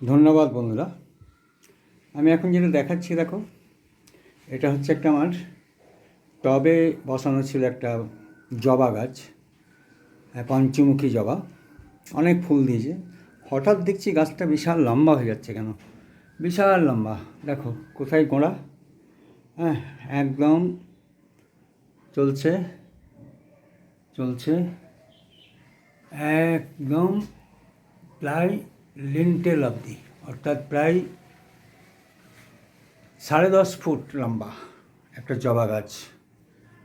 ধন্যবাদ বন্ধুরা। আমি এখন যেটা দেখাচ্ছি, দেখো, এটা হচ্ছে একটা আমার টবে বসানো ছিল একটা জবা গাছ পঞ্চমুখী জবা। অনেক ফুল দিয়েছে। হঠাৎ দেখছি গাছটা বিশাল লম্বা হয়ে যাচ্ছে কেন? বিশাল লম্বা। দেখো, কোথায় গোড়া? হ্যাঁ একদম চলছে চলছে, একদম প্রায় লিন্টেল অবধি অর্থাৎ প্রায় সাড়ে দশ ফুট লম্বা একটা জবা গাছ।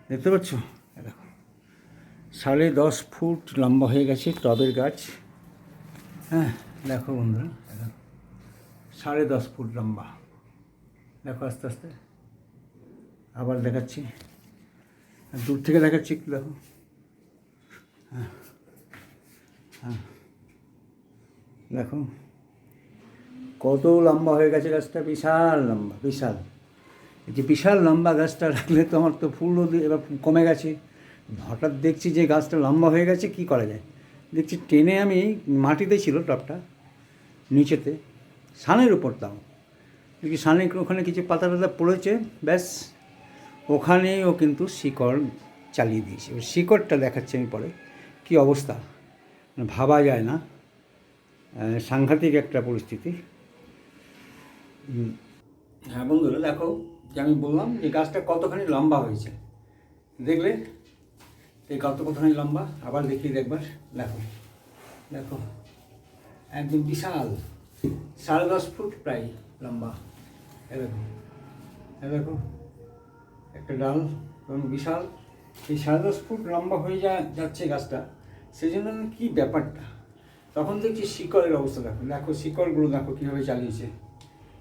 দেখতে পাচ্ছ? দেখো। সাড়ে দশ ফুট লম্বা হয়ে গেছে টবের গাছ। হ্যাঁ দেখো বন্ধুরা। সাড়ে দশ ফুট লম্বা। দেখো আস্তে আস্তে। আবার দেখাচ্ছি। দূর থেকে দেখাচ্ছি একটু, দেখো। দেখো, কত লম্বা হয়ে গেছে গাছটা, বিশাল লম্বা, বিশাল। যে বিশাল লম্বা গাছটা রাখলে তো আমার তো ফুলও এবার কমে গেছে। হঠাৎ দেখছি যে গাছটা লম্বা হয়ে গেছে, কি করা যায়? দেখছি টেনে আমি মাটিতে ছিল টপটা, নিচেতে, সানের উপর তাও দেখি সানে ওখানে কিছু পাতা টাতা পড়েছে, ব্যাস। ওখানেই ও কিন্তু শিকড় চালিয়ে দিয়েছে। শিকড়টা দেখাচ্ছে আমি পরে, কী অবস্থা? ভাবা যায় না। সাংঘাতিক একটা পরিস্থিতি। হ্যাঁ বন্ধুরা, দেখো, যে আমি বললাম যে গাছটা কতখানি লম্বা হয়েছে। দেখলে, এই কত কতখানি লম্বা, আবার দেখি দেখবার দেখো দেখো, একদম বিশাল, সাড়ে দশ ফুট প্রায় লম্বা। এ দেখো এ দেখো, একটা ডাল, এবং বিশাল, এই সাড়ে দশ ফুট লম্বা হয়ে যা, যাচ্ছে গাছটা। সেই জন্য কী ব্যাপারটা? তখন দেখছি শিকড়ের অবস্থা দেখো। দেখো শিকড়গুলো দেখো কীভাবে চালিয়েছে।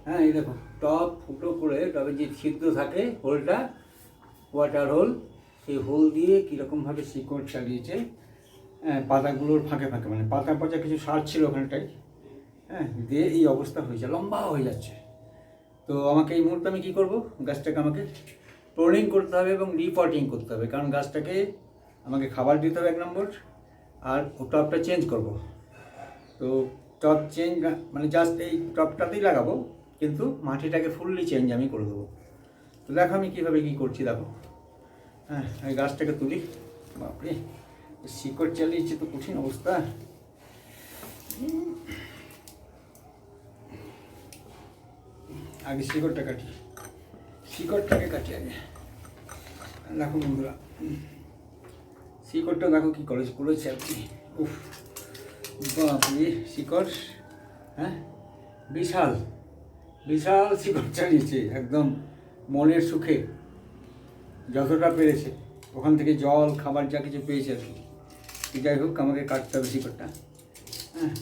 হ্যাঁ এই দেখো টব ফুটো করে টবে যে ছিদ্র থাকে, হোলটা ওয়াটার হোল সেই হোল দিয়ে কীরকমভাবে শিকড় চালিয়েছে। হ্যাঁ পাতাগুলোর ফাঁকে ফাঁকে মানে পাতা পচা কিছু সার ছিল ওখানটায়। হ্যাঁ দিয়ে এই অবস্থা হয়েছে, লম্বা হয়ে যাচ্ছে। তো আমাকে এই মুহূর্তে আমি কী করব? গাছটাকে আমাকে প্রোনিং করতে হবে এবং রিপটিং করতে হবে, কারণ গাছটাকে আমাকে খাবার দিতে হবে এক নম্বর, আর ও টবটা চেঞ্জ করব। তো টব চেঞ্জ মানে জাস্ট এই টবটাতেই লাগাবো, কিন্তু মাটিটাকে ফুললি চেঞ্জ আমি করে দেবো। তো দেখো আমি কীভাবে কী করছি, দেখো। হ্যাঁ এই গাছটাকে তুলি। বাপরে, শিকড় চালিয়েছে তো কঠিন অবস্থা। আগে শিকড়টা কাটি। শিকড়টাকে কাটি আগে। দেখো বন্ধুরা, শিকড়টা দেখো কী করেছে করেছে আর কি। উফ। বাপরে শিকড় হ্যাঁ? বিশাল বিশাল শিকড় চালিয়েছে একদম মনের সুখে। যতটা পেরেছে, ওখান থেকে জল, খাবার যা কিছু পেয়েছে আর কি। যাই হোক, আমাকে কাটতে হবে শিকড়টা হ্যাঁ?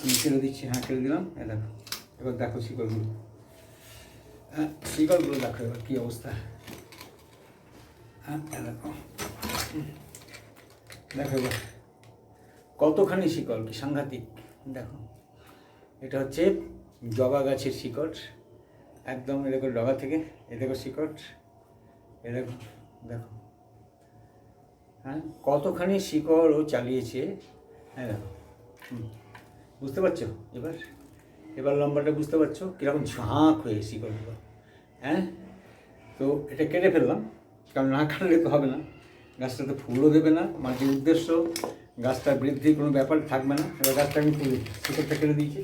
আমি ছেড়ে দিচ্ছি হ্যাঁ ছেড়ে দিলাম। দেখো, এবার দেখো শিকড়গুলো। হ্যাঁ শিকড়গুলো দেখো এবার কী অবস্থা। হ্যাঁ দেখো। দেখো এবার। কতখানি শিকড় কি সাংঘাতিক? দেখো, এটা হচ্ছে জবা গাছের শিকড়। একদম এ দেখো ডগা থেকে এ দেখো শিকড়। এ দেখো দেখো। হ্যাঁ কতখানি শিকড় ও চালিয়েছে। হ্যাঁ দেখো। বুঝতে পারছ? এবার এবার লম্বাটা বুঝতে পারছ? কীরকম ঝাঁক হয়ে শিকড়গুলো। হ্যাঁ তো এটা কেটে ফেললাম। কারণ না কাটলে তো হবে না। গাছটা তো ফুলও দেবে না। যে উদ্দেশ্য। গাছটা বৃদ্ধির কোনো ব্যাপার থাকবে না, এবার গাছটা আমি তুলি শিকড়টা কেটে দিয়েছি।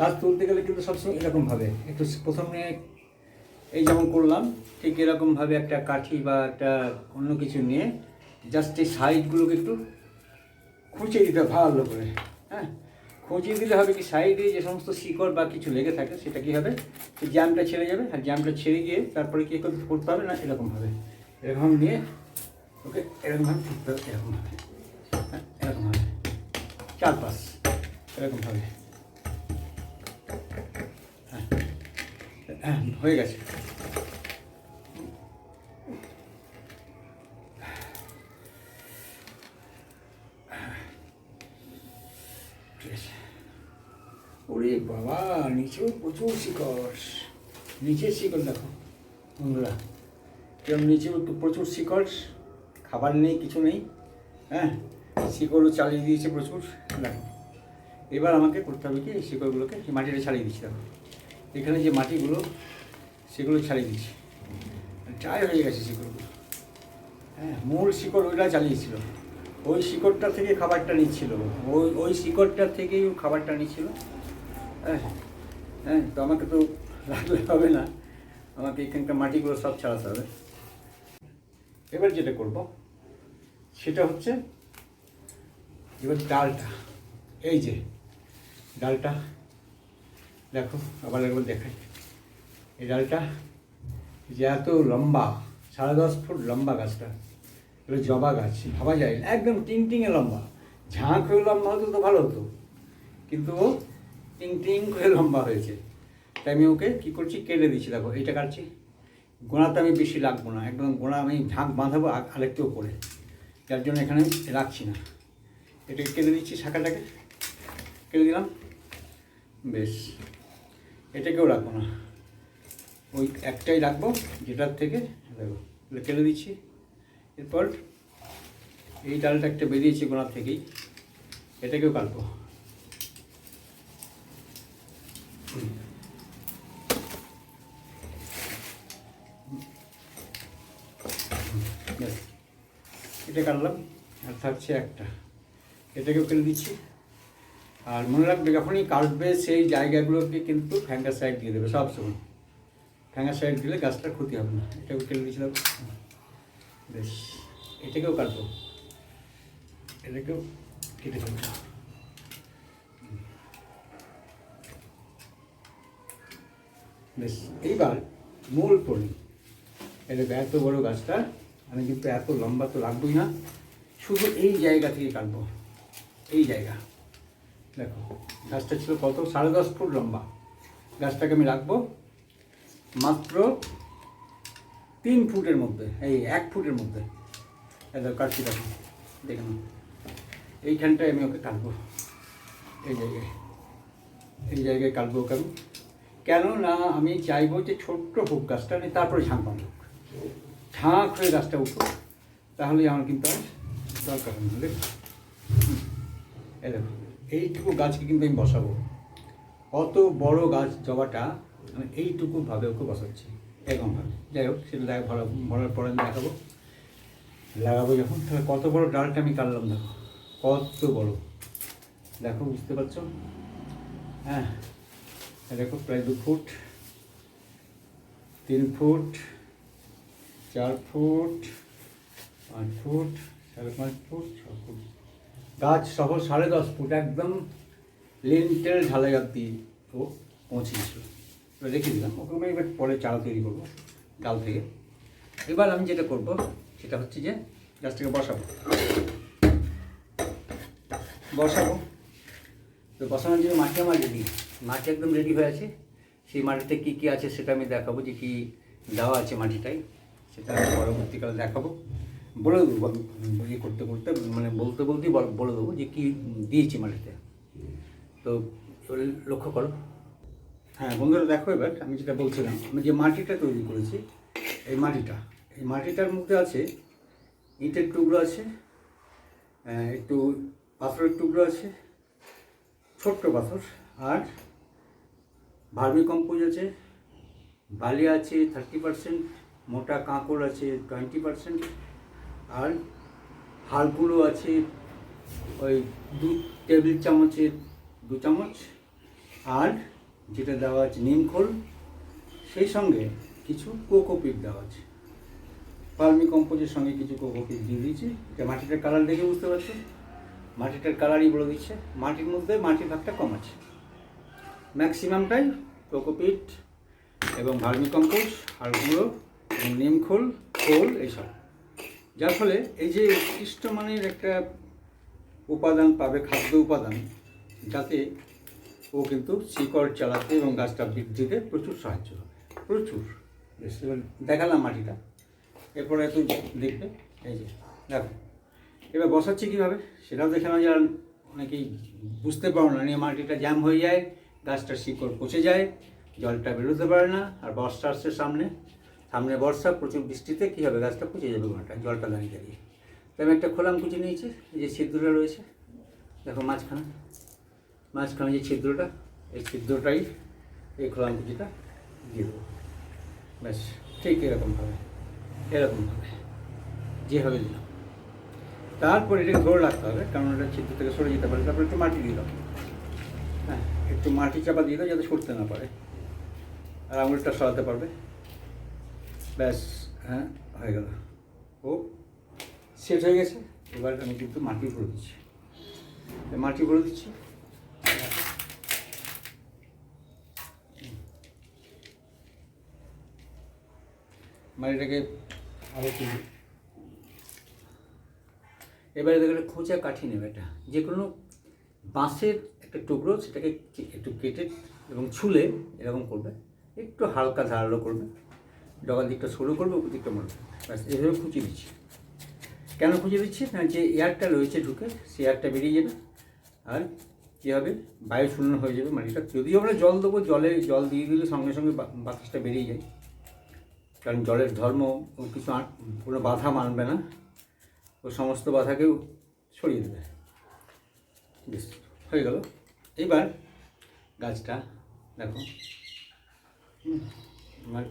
গাছ তুলতে গেলে কিন্তু সবসময় এরকমভাবে একটু প্রথমে এই যেমন করলাম, ঠিক এরকমভাবে একটা কাঠি বা একটা অন্য কিছু নিয়ে জাস্ট এই সাইডগুলোকে একটু খুঁচিয়ে দিতে হবে, ভালো করে হ্যাঁ? খুঁচিয়ে দিলে হবে কি সাইডে যে সমস্ত শিকড় বা কিছু লেগে থাকে, সেটা কি হবে? সেই জ্যামটা ছেড়ে যাবে, আর জ্যামটা ছেড়ে গিয়ে তারপরে কী করতে করতে হবে না এরকমভাবে এরকম নিয়ে, ওকে, এরকমভাবে ফিরতে হবে, এরকমভাবে হ্যাঁ এরকমভাবে, চারপাশ, এরকমভাবে। হ্যাঁ হয়ে গেছে। নিচেও প্রচুর শিকড়। নিচের শিকড় দেখো, বন্ধুরা। কেমন নিচেও একটু প্রচুর শিকড়, খাবার নেই, কিছু নেই হ্যাঁ? শিকড়ও চালিয়ে দিয়েছে প্রচুর, দেখো। এবার আমাকে করতে হবে কি, এই শিকড়গুলোকে মাটিটা ছাড়িয়ে দিচ্ছি, দেখো। এখানে যে মাটিগুলো, সেগুলো ছাড়িয়ে দিচ্ছি। ড্রাই হয়ে গেছে শিকড়গুলো। হ্যাঁ মূল শিকড় ওইটা চালিয়েছিল। ওই শিকড়টা থেকে খাবারটা নিচ্ছিল। ওই ওই শিকড়টা থেকেই খাবারটা নিচ্ছিল। হ্যাঁ হ্যাঁ তো আমাকে তো রাখলে হবে না। আমাকে এখানকার মাটিগুলো সব ছাড়াতে হবে। এবার যেটা করব, সেটা হচ্ছে এবার ডালটা। এই যে ডালটা, দেখো, আবার একবার দেখাই। এই ডালটা যে এত লম্বা, সাড়ে দশ ফুট লম্বা গাছটা, এগুলো জবা গাছ, ভাবা যায় একদম টিং টিংয়ে লম্বা। ঝাঁক হয়ে লম্বা হতো, তো ভালো হতো। কিন্তু টিং টিং করে লম্বা হয়েছে। তাই আমি ওকে কী করছি, কেটে দিচ্ছি। দেখো, এইটা কাটছি। গোড়াতে আমি বেশি লাগবো না। একদম গোড়া আমি ঝাঁক বাঁধাবো আর- আরেকটু করে যার জন্য এখানে রাখছি না। এটাকে কেটে দিচ্ছি শাখাটাকে। কেটে দিলাম। বেশ। এটাকেও রাখব না। ওই একটাই রাখব, যেটার থেকে, দেখো কেটে দিচ্ছি। এরপর এই ডালটা একটা বেরিয়েছে গোড়ার থেকেই। এটাকেও কাটবো ব্যাস। এটা কাটলাম, আর থাকছে একটা। এটাকেও কেটে দিচ্ছি। আর মনে রাখবে যখনই কাটবে, সেই জায়গাগুলোকে কিন্তু ফ্যাঙ্গাসাইড দিয়ে দেবে সবসময় ফ্যাঙ্গাসাইড দিলে গাছটার ক্ষতি হবে না। এটাকেও কেটে দিয়েছিলাম বেশ। এটাকেও কাটবো। এটাকেও কেটে ফেলব বেশ, এইবার মূল পড়ি। এটা এত বড় গাছটা, আমি কিন্তু এত লম্বা তো রাখবই না। শুধু এই জায়গা থেকে কাটবো, এই জায়গা। দেখো, গাছটা ছিল কত? সাড়ে দশ ফুট লম্বা। গাছটাকে আমি রাখব মাত্র তিন ফুটের মধ্যে, এই এক ফুটের মধ্যে। এটা কাটছি দেখো দেখে নাও। এইখানটায় আমি ওকে কাটবো। এই জায়গায় এই জায়গায় কাটবো ওকে আমি। কেন না আমি চাইব যে ছোট্ট হোক গাছটা, আমি তারপরে ঝাঁক বাঁধব ঝাঁক হয়ে গাছটা উঠুক, তাহলে আমার কিন্তু আর দরকার? হুম। এইটুকু গাছকে কিন্তু আমি বসাবো। অত বড় গাছ জবাটা আমি এইটুকু ভাবে ওকে বসাচ্ছি, এরকমভাবে। যাই হোক, সেটা দেখা ভালো ভরার পরে আমি দেখাবো। লাগাবো যখন, তাহলে কত বড় ডালটা আমি কাটলাম দেখো। কত বড়। দেখো, বুঝতে পারছ? হ্যাঁ। দেখো, প্রায় দু ফুট, তিন ফুট, চার ফুট, পাঁচ ফুট, সাড়ে পাঁচ ফুট, ছ ফুট। গাছ সহ সাড়ে দশ ফুট, একদম লিন্টেল ঢালাই অব্দি ও পৌঁছেছিল। রেখে দিলাম আমি এবার পরে চারা তৈরি করব ডাল থেকে। এবার আমি যেটা করব, সেটা হচ্ছে যে গাছটাকে বসাবো। বসাবো। তো বসানোর জন্য মাটি আমার রেডি মাটি একদম রেডি হয়ে আছে। সেই মাটিতে কী কী আছে সেটা আমি দেখাবো যে কী দেওয়া আছে মাটিটাই। সেটা আমি পরবর্তীকালে দেখাবো। বলে দেবো ইয়ে করতে করতে মানে বলতে বলতেই বল- দেবো যে কী দিয়েছি মাটিতে। তো লক্ষ্য করো। হ্যাঁ বন্ধুরা, দেখো এবার আমি যেটা বলছিলাম, আমি যে মাটিটা তৈরি করেছি, এই মাটিটা, এই মাটিটার মধ্যে আছে ইটের টুকরো আছে একটু পাথরের টুকরো আছে, ছোট্ট পাথর, আর ভার্মি কম্পোজ আছে বালি আছে থার্টি পার্সেন্ট মোটা কাঁকড় আছে টোয়েন্টি পার্সেন্ট আর হাড়গুলো আছে ওই দু টেবিল চামচের দু চামচ, আর যেটা দেওয়া আছে নিমখোল সেই সঙ্গে কিছু কোকোপিট দেওয়া আছে। পালমি কম্পোজের সঙ্গে কিছু কোকোপিট দিয়ে দিয়েছি। এটা মাটিটার কালার দেখে বুঝতে পারছ? মাটিটার কালারই বলে দিচ্ছে। মাটির মধ্যে মাটির ভাগটা কম আছে। ম্যাক্সিমামটাই কোকোপিট এবং ভার্মি কম্পোজ হাড়গুলো এবং নিমখোল, খোল এইসব। যার ফলে এই যে উৎকৃষ্ট মানের একটা উপাদান পাবে, খাদ্য উপাদান, যাতে ও কিন্তু শিকড় চালাতে এবং গাছটা বৃদ্ধিতে প্রচুর সাহায্য হবে। প্রচুর। দেখালাম মাটিটা। এরপরে তুই দেখবে। এই যে, দেখো। এবার বসাচ্ছি কীভাবে? সেটাও দেখে নেওয়া যাওয়ার অনেকেই বুঝতে পারো না, নিয়ে মাটিটা জ্যাম হয়ে যায়। গাছটার শিকড় পচে যায়, জলটা বেরোতে পারে না, আর বর্ষা আসছে সামনে। সামনে বর্ষা, প্রচুর বৃষ্টিতে, কী হবে? গাছটা পচে যাবে কোনটা? জলটা দাঁড়িয়ে দাঁড়িয়ে। তো আমি একটা খোলাম কুচি নিয়েছি যে ছিদ্রটা রয়েছে, দেখো মাঝখানে। মাঝখানে যে ছিদ্রটা, এই ছিদ্রটাই এই খোলাম কুচিটা দিয়ে দেবো। ব্যাস, ঠিক এরকমভাবে এরকমভাবে যেভাবে দিলাম। তারপর এটাকে ধরে রাখতে হবে, কারণ এটা ছিদ্র থেকে সরে যেতে পারে, তারপর একটু মাটি দাও হ্যাঁ। একটু মাটি চাপা দিয়ে দাও যাতে সরতে না পারে। আর আঙুলটা সরাতে পারবে। ব্যাস হ্যাঁ হয়ে গেল। ও সেট হয়ে গেছে। এবার আমি কিন্তু মাটি ভরে দিচ্ছি। মাটি ভরে দিচ্ছি। মাটিটাকে আরও একটু এবারে দেখো খোঁচা কাঠি নেবে এটা। যে কোনো বাঁশের একটা টুকরো সেটাকে একটু কেটে এবং ছুলে এরকম করবে। একটু হালকা ধারালো করবে। ডগার দিকটা সরু করবে উপর দিকটা মারবে ব্যাস, এভাবে খুঁচি দিচ্ছি। কেন খুঁজে দিচ্ছি? না, যে এয়ারটা রয়েছে ঢুকে, সে এয়ারটা বেরিয়ে যাবে। আর কী হবে? বায়ু শূন্য হয়ে যাবে মাটিটা। যদিও আমরা জল দেবো, জলে, জল দিয়ে দিলে সঙ্গে সঙ্গে বাতাসটা বেরিয়ে যায়। কারণ জলের ধর্ম কিছু কোনো বাধা মানবে না। ও সমস্ত বাধাকেও সরিয়ে দেবে। বেশ, হয়ে গেল। এবার গাছটা দেখো। আমার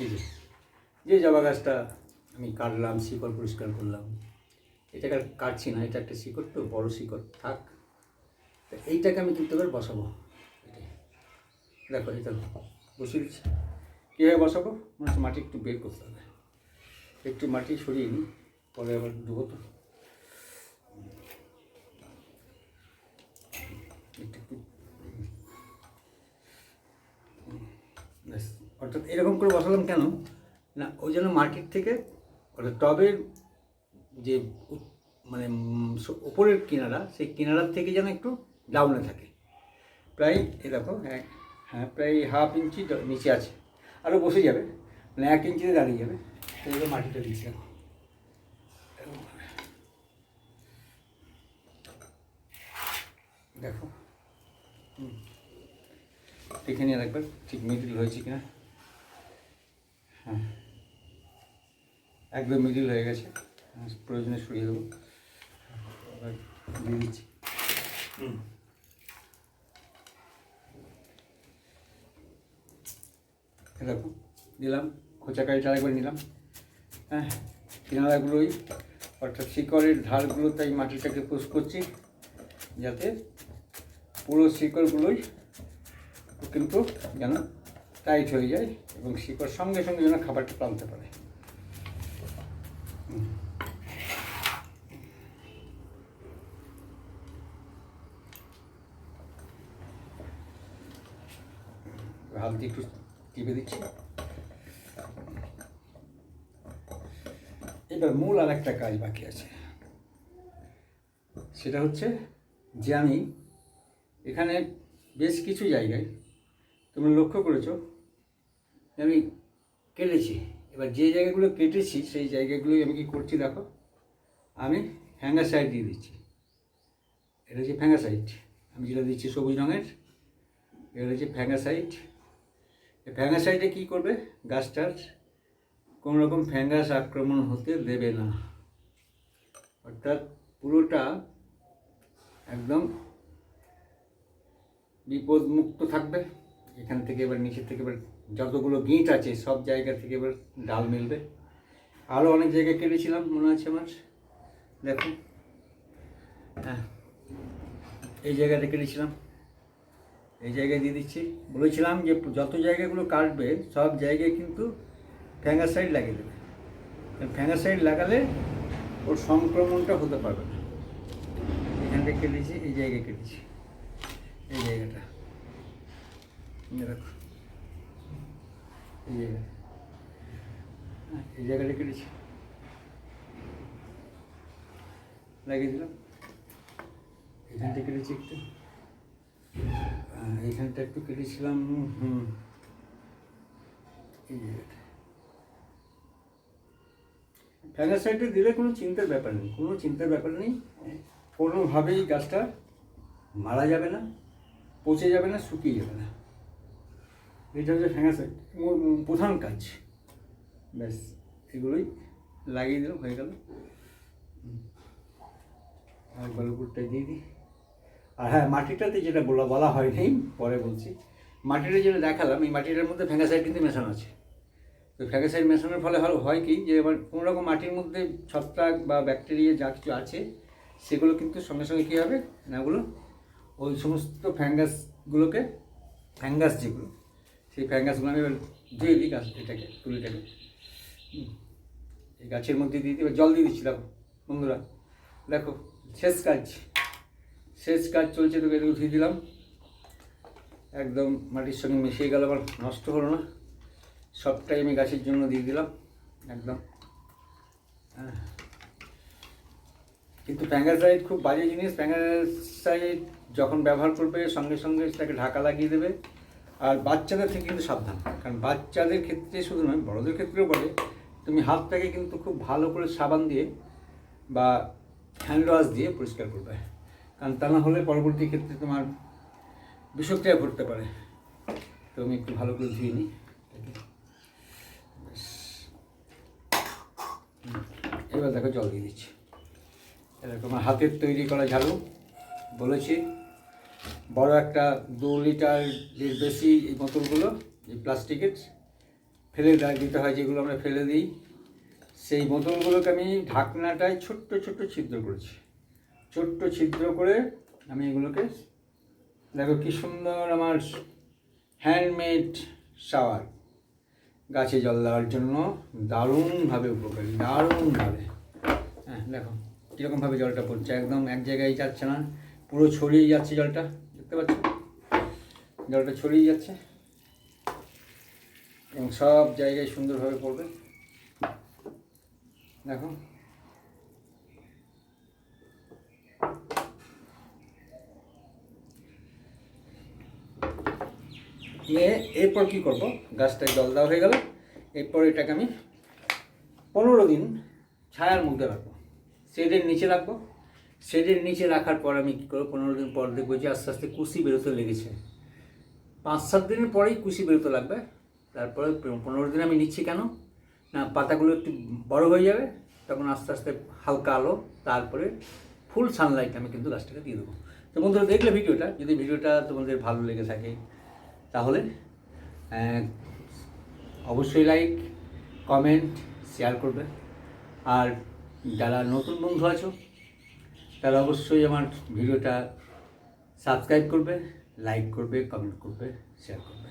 এই যে জবা গাছটা আমি কাটলাম, শিকড় পরিষ্কার করলাম এটাকে আর কাটছি না, এটা একটা শিকড় তো, বড় শিকড়, থাক। তো এইটাকে আমি কিন্তু এবার বসাবো। দেখো, এটা বসিয়ে দিচ্ছি। কীভাবে বসাবো? মাটি একটু বের করতে হবে। একটু মাটি সরিয়ে নিই, পরে আবার দেবো তো একটু একটু ব্যাস। অর্থাৎ এরকম করে বসালাম কেন? না ওই জন্য মার্কেট থেকে অর্থাৎ টবের যে মানে উপরের কিনারা সেই কিনারার থেকে যেন একটু ডাউনে থাকে। প্রায় এ দেখো হ্যাঁ হ্যাঁ প্রায় হাফ ইঞ্চি নিচে আছে। আরও বসে যাবে মানে এক ইঞ্চিতে দাঁড়িয়ে যাবে। এইভাবে মাটিটা দিচ্ছি। দেখো দেখো। দেখে নিয়ে একবার ঠিক মিডিল হয়েছে কিনা? হ্যাঁ। একদম মিডিল হয়ে গেছে। হ্যাঁ, প্রয়োজনে সরিয়ে দেবো। দিয়ে দিচ্ছি। হুম। এই দেখো দিলাম। খোঁচা কাঠিটা একবার নিলাম। হ্যাঁ কিনারাগুলোই অর্থাৎ শিকড়ের ধারগুলো তাই মাটিটাকে পুষ করছি। যাতে পুরো শিকড়গুলোই কিন্তু যেন টাইট হয়ে যায় এবং শিকড় সঙ্গে সঙ্গে যেন খাবারটা টানতে পারে। হাত দিয়ে একটু টিপে দিচ্ছি এবার মূল আর একটা কাজ বাকি আছে সেটা হচ্ছে যে আমি এখানে বেশ কিছু জায়গায় তোমরা লক্ষ্য করেছ? আমি কেটেছি। এবার যে জায়গাগুলো কেটেছি, সেই জায়গাগুলোই আমি কি করছি দেখো? আমি ফ্যাঙ্গাসাইড দিয়ে দিচ্ছি। এটা হচ্ছে ফ্যাঙ্গাসাইড। আমি যেটা দিচ্ছি সবুজ রঙের, এটা হচ্ছে ফ্যাঙ্গাসাইড। এই ফ্যাঙ্গাসাইডে কী করবে? গাছটার কোনো রকম ফ্যাঙ্গাস আক্রমণ হতে দেবে না। অর্থাৎ পুরোটা একদম বিপদমুক্ত থাকবে। এখান থেকে এবার নিচের থেকে এবার যতগুলো গিঁট আছে, সব জায়গা থেকে এবার ডাল মিলবে। আরও অনেক জায়গায় কেটেছিলাম, মনে আছে আমার? দেখো। হ্যাঁ। এই জায়গাটা কেটেছিলাম। এই জায়গায় দিয়ে দিচ্ছি। বলেছিলাম যে যত জায়গাগুলো কাটবে, সব জায়গায় কিন্তু ফ্যাঙ্গার সাইড লাগিয়ে দেবে। ফ্যাঙ্গার সাইড লাগালে ওর সংক্রমণটা হতে পারবে না। এখানটা কেটেছি, এই জায়গায় কেটেছি। এই জায়গাটা। দেখো এই জায়গা এই জায়গাটা কেটেছি। লাগিয়ে দিলাম। এখানটা কেটেছি একটু। আহ, এইখানটা একটু কেটেছিলাম হুম। এই জায়গাটা ফ্যাগাসাইডে দিলে কোনো চিন্তার ব্যাপার নেই। কোনো চিন্তার ব্যাপার নেই। কোনোভাবেই গাছটা মারা যাবে না পচে যাবে না শুকিয়ে যাবে না। এটা হচ্ছে ফ্যাঙ্গাসাইড প্রধান কাজ। ব্যাস, এগুলোই লাগিয়ে দিলাম, হয়ে গেল। আর গল্পটাই দিয়ে দিই। আর হ্যাঁ মাটিটাতে যেটা বলা বলা হয়নি, পরে বলছি। মাটিটা যেটা দেখালাম, এই মাটিটার মধ্যে ফ্যাঙ্গাসাইড কিন্তু মেশানো আছে। তো ফ্যাঙ্গাসাইড মেশানোর ফলে হয় কি যে, এবার কোনো রকম মাটির মধ্যে ছত্রাক বা ব্যাকটেরিয়া যা কিছু আছে, সেগুলো কিন্তু সঙ্গে সঙ্গে কী হবে? না, ওগুলো ওই সমস্ত ফ্যাঙ্গাসগুলোকে ফ্যাঙ্গাস যেগুলো সেই ফ্যাঙ্গাসগুলো আমি এবার ধুয়ে দিই গাছ এটাকে, তুলিটাকে। এই গাছের মধ্যে দিয়ে এবার জল দিয়ে দিচ্ছি, দেখো, বন্ধুরা। দেখো, শেষ কাজ। শেষ কাজ চলছে তোকে এটুকু ধুয়ে দিলাম। একদম মাটির সঙ্গে মিশিয়ে গেল, আবার নষ্ট হলো না। সবটাই আমি গাছের জন্য দিয়ে দিলাম, একদম। হ্যাঁ। কিন্তু প্যাঙ্গাসাইড খুব বাজে জিনিস। প্যাঙ্গাসাইড যখন ব্যবহার করবে, সঙ্গে সঙ্গে সেটাকে ঢাকা লাগিয়ে দেবে। আর বাচ্চাদের থেকে কিন্তু সাবধান। কারণ বাচ্চাদের ক্ষেত্রে শুধু নয়, বড়দের ক্ষেত্রেও বলে তুমি হাতটাকে কিন্তু খুব ভালো করে সাবান দিয়ে বা হ্যান্ড ওয়াশ দিয়ে পরিষ্কার করবে। কারণ তা না হলে পরবর্তী ক্ষেত্রে তোমার বিষক্রিয়া ঘটতে পারে। তো আমি একটু ভালো করে ধুয়ে নিই। এবার দেখো জল দিয়ে দিচ্ছি। এরকম হাতের তৈরি করা ঝাড়ু বলেছি। বড় একটা দু লিটারের বেশি এই বোতলগুলো, এই প্লাস্টিকের, ফেলে দিতে হয় যেগুলো আমরা ফেলে দিই। সেই বোতলগুলোকে আমি ঢাকনাটায় ছোট্ট ছোট্ট ছিদ্র করেছি। ছোট্ট ছিদ্র করে আমি এগুলোকে, দেখো কি সুন্দর আমার হ্যান্ডমেড শাওয়ার গাছে জল দেওয়ার জন্য দারুণভাবে উপকারী, দারুণভাবে। হ্যাঁ দেখো কীরকমভাবে জলটা পড়ছে, একদম এক জায়গায় যাচ্ছে না, পুরো ছড়িয়ে যাচ্ছে জলটা। দেখতে পাচ্ছ জলটা ছড়িয়ে যাচ্ছে এবং সব জায়গায় সুন্দরভাবে পড়বে। দেখো। নিয়ে এরপর কী করব? গাছটায় জল দেওয়া হয়ে গেল। এরপর এটাকে আমি পনেরো দিন ছায়ার মধ্যে রাখব। শেডের নিচে রাখব। শেডের নিচে রাখার পর আমি কী করব পনেরো দিন পর দেখব যে আস্তে আস্তে কুশি বেরোতে লেগেছে। পাঁচ, সাত দিনের পরেই কুশি বেরোতে লাগবে। তারপরে পনেরো দিন আমি নিচ্ছি কেন? না, পাতাগুলো একটু বড় হয়ে যাবে, তখন আস্তে আস্তে হালকা আলো, তারপরে ফুল সানলাইট আমি কিন্তু গাছটাকে দিয়ে দেবো। তো বন্ধুরা, দেখলে ভিডিওটা? যদি ভিডিওটা তোমাদের ভালো লেগে থাকে, তাহলে অবশ্যই লাইক কমেন্ট শেয়ার করবে। আর যারা নতুন বন্ধু আছো তারা অবশ্যই আমার ভিডিওটা সাবস্ক্রাইব করবে লাইক করবে কমেন্ট করবে শেয়ার করবে।